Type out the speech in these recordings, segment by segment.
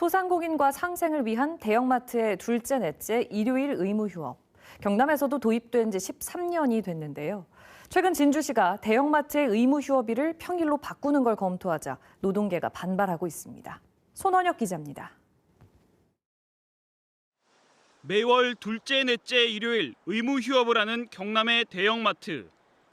소상공인과 상생을 위한 대형마트의 둘째, 넷째 일요일 의무 휴업. 경남에서도 도입된 지 13년이 됐는데요. 최근 진주시가 대형마트의 의무 휴업일을 평일로 바꾸는 걸 검토하자 노동계가 반발하고 있습니다. 손원혁 기자입니다. 매월 둘째, 넷째 일요일 의무 휴업을 하는 경남의 대형마트.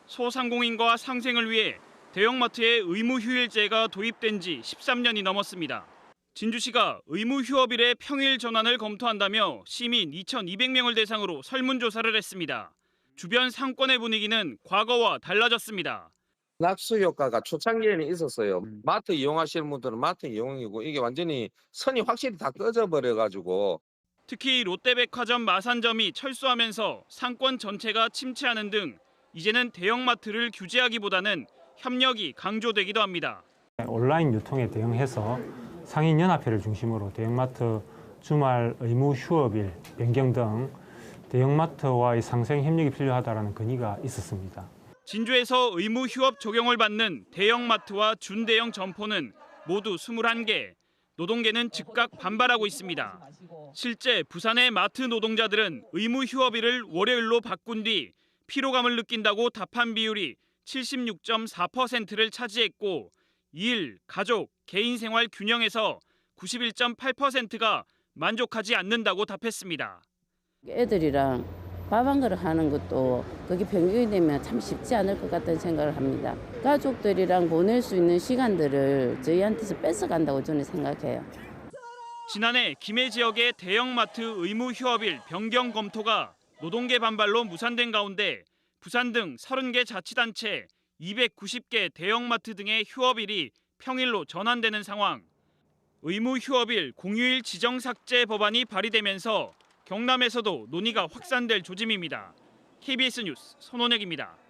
소상공인과 상생을 위해 대형마트의 의무 휴일제가 도입된 지 13년이 넘었습니다. 진주시가 의무 휴업일의 평일 전환을 검토한다며 시민 2,200명을 대상으로 설문조사를 했습니다. 주변 상권의 분위기는 과거와 달라졌습니다. 낙수 효과가 초창기에는 있었어요. 마트 이용하시는 분들은 마트 이용이고 이게 완전히 선이 확실히 다 꺼져 버려 가지고 특히 롯데백화점 마산점이 철수하면서 상권 전체가 침체하는 등 이제는 대형마트를 규제하기보다는 협력이 강조되기도 합니다. 온라인 유통에 대응해서 상인연합회를 중심으로 대형마트 주말 의무 휴업일 변경 등 대형마트와의 상생 협력이 필요하다는 건의가 있었습니다. 진주에서 의무 휴업 적용을 받는 대형마트와 준대형 점포는 모두 21개. 노동계는 즉각 반발하고 있습니다. 실제 부산의 마트 노동자들은 의무 휴업일을 월요일로 바꾼 뒤 피로감을 느낀다고 답한 비율이 76.4%를 차지했고 일, 가족, 개인 생활 균형에서 91.8%가 만족하지 않는다고 답했습니다. 애들이랑 밥 한 그릇 하는 것도 그게 변경이 되면 참 쉽지 않을 것 같다는 생각을 합니다. 가족들이랑 보낼 수 있는 시간들을 저희한테서 뺏어간다고 저는 생각해요. 지난해 김해 지역의 대형마트 의무 휴업일 변경 검토가 노동계 반발로 무산된 가운데 부산 등 30개 자치단체 290개 대형마트 등의 휴업일이 평일로 전환되는 상황. 의무 휴업일 공휴일 지정 삭제 법안이 발의되면서 경남에서도 논의가 확산될 조짐입니다. KBS 뉴스 손원혁입니다.